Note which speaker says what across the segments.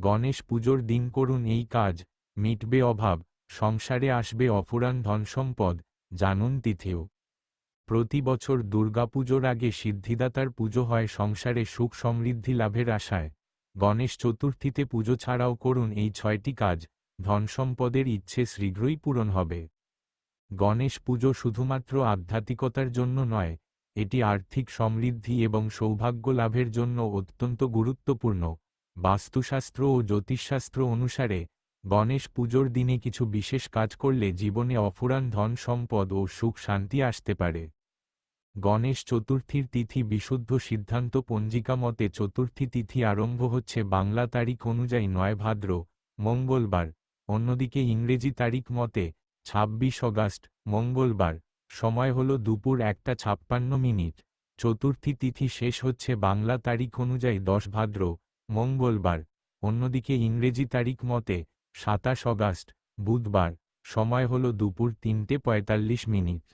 Speaker 1: গণেশ পুজোর দিন করুন এই কাজ, মিটবে অভাব, সংসারে আসবে অফুরান ধনসম্পদ, জানুন তিথিও। প্রতি বছর দুর্গাপুজোর আগে সিদ্ধিদাতার পুজো হয় সংসারে সুখ সমৃদ্ধি লাভের আশায়। গণেশ চতুর্থীতে পুজো ছাড়াও করুন এই ছয়টি কাজ, ধনসম্পদের ইচ্ছে শীঘ্রই পূরণ হবে। গণেশ পুজো শুধুমাত্র আধ্যাত্মিকতার জন্য নয়, এটি আর্থিক সমৃদ্ধি এবং সৌভাগ্য লাভের জন্য অত্যন্ত গুরুত্বপূর্ণ। বাস্তুশাস্ত্র ও জ্যোতিষশাস্ত্র অনুসারে, গণেশ পুজোর দিনে কিছু বিশেষ কাজ করলে জীবনে অফুরান ধন, সম্পদ ও সুখ শান্তি আসতে পারে। গণেশ চতুর্থীর তিথি বিশুদ্ধ সিদ্ধান্ত পঞ্জিকা মতে চতুর্থী তিথি আরম্ভ হচ্ছে বাংলা তারিখ অনুযায়ী নয় ভাদ্র, মঙ্গলবার, অন্যদিকে ইংরেজি তারিখ মতে ছাব্বিশ অগাস্ট, মঙ্গলবার, সময় হল দুপুর একটা ছাপ্পান্ন মিনিট। চতুর্থী তিথি শেষ হচ্ছে বাংলা তারিখ অনুযায়ী দশ ভাদ্র মঙ্গলবার, অন্যদিকে ইংরেজি তারিখ মতে, সাতাশ অগাস্ট, বুধবার, সময় হল দুপুর তিনটে পঁয়তাল্লিশ মিনিট।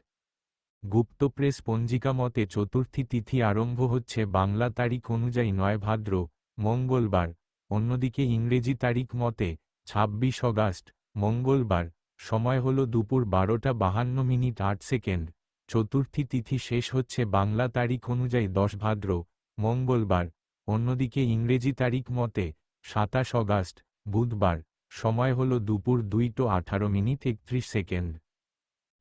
Speaker 1: গুপ্ত প্রেস পঞ্জিকা মতে চতুর্থী তিথি আরম্ভ হচ্ছে বাংলা তারিখ অনুযায়ী নয় ভাদ্র, মঙ্গলবার, অন্যদিকে ইংরেজি তারিখ মতে ছাব্বিশ অগাস্ট, মঙ্গলবার, সময় হল দুপুর বারোটা বাহান্ন মিনিট আট সেকেন্ড। চতুর্থী তিথি শেষ হচ্ছে বাংলা তারিখ অনুযায়ী দশ ভাদ্র, মঙ্গলবার অন্যদিকে ইংরেজি তারিখ মতে, সাতাশ অগাস্ট, বুধবার, সময় হল দুপুর দুইটো আঠারো মিনিট একত্রিশ সেকেন্ড।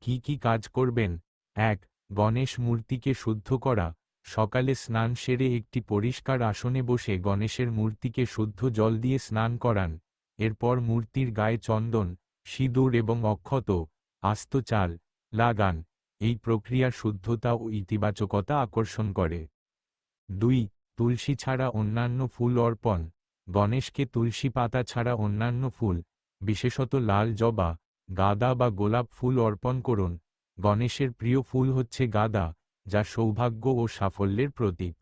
Speaker 1: কি কি কাজ করবেন? এক, গণেশ মূর্তিকে শুদ্ধ করা। সকালে স্নান সেরে একটি পরিষ্কার আসনে বসে গণেশের মূর্তিকে শুদ্ধ জল দিয়ে স্নান করান। এরপর মূর্তির গায়ে চন্দন, সিঁদুর এবং অক্ষত, আস্ত চাল লাগান। এই প্রক্রিয়া শুদ্ধতা ও ইতিবাচকতা আকর্ষণ করে। দুই তুলসী ছাড়া অন্যান্য ফুল অর্পণ। গণেশকে তুলসী পাতা ছাড়া অন্যান্য ফুল, বিশেষত লাল জবা, গাদা বা গোলাপ ফুল অর্পণ করুন। গণেশের প্রিয় ফুল হচ্ছে গাদা, যা সৌভাগ্য ও সাফল্যের প্রতীক।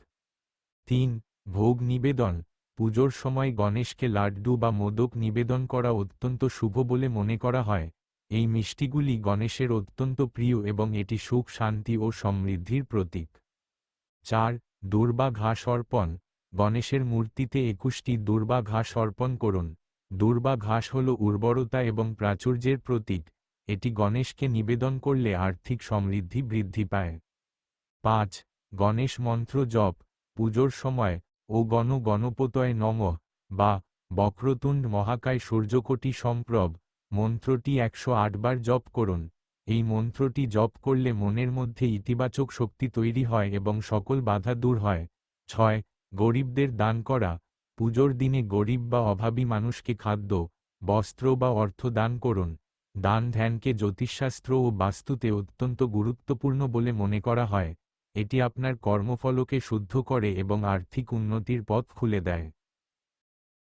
Speaker 1: তিন, ভোগ নিবেদন। পুজোর সময় গণেশকে লাড্ডু বা মোদক নিবেদন করা অত্যন্ত শুভ বলে মনে করা হয়। এই মিষ্টিগুলি গণেশের অত্যন্ত প্রিয় এবং এটি সুখ, শান্তি ও সমৃদ্ধির প্রতীক। চার দুর্বা ঘাস অর্পণ গণেশের মূর্তিতে একুশটি দুর্বা ঘাস অর্পণ করুন। দুর্বা ঘাস হল উর্বরতা এবং প্রাচুর্যের প্রতীক। এটি গণেশকে নিবেদন করলে আর্থিক সমৃদ্ধি বৃদ্ধি পায়। পাঁচ, গণেশ মন্ত্র জপ, পুজোর সময়, ও গণ গণপতয় নম, বা, বক্রতুণ্ড মহাকায় সূর্যকোটি সম্প্রব, মন্ত্রটি একশো আটবার জপ করুন। এই মন্ত্রটি জপ করলে মনের মধ্যে ইতিবাচক শক্তি তৈরি হয় এবং সকল বাধা দূর হয়। ছয়, গরিবদের দান করা। পুজোর দিনে গরিব বা অভাবী মানুষকে খাদ্য, বস্ত্র বা অর্থ দান করুন। দান ধ্যানকে জ্যোতিষশাস্ত্র ও বাস্তুতে অত্যন্ত গুরুত্বপূর্ণ বলে মনে করা হয়। এটি আপনার কর্মফলকে শুদ্ধ করে এবং আর্থিক উন্নতির পথ খুলে দেয়।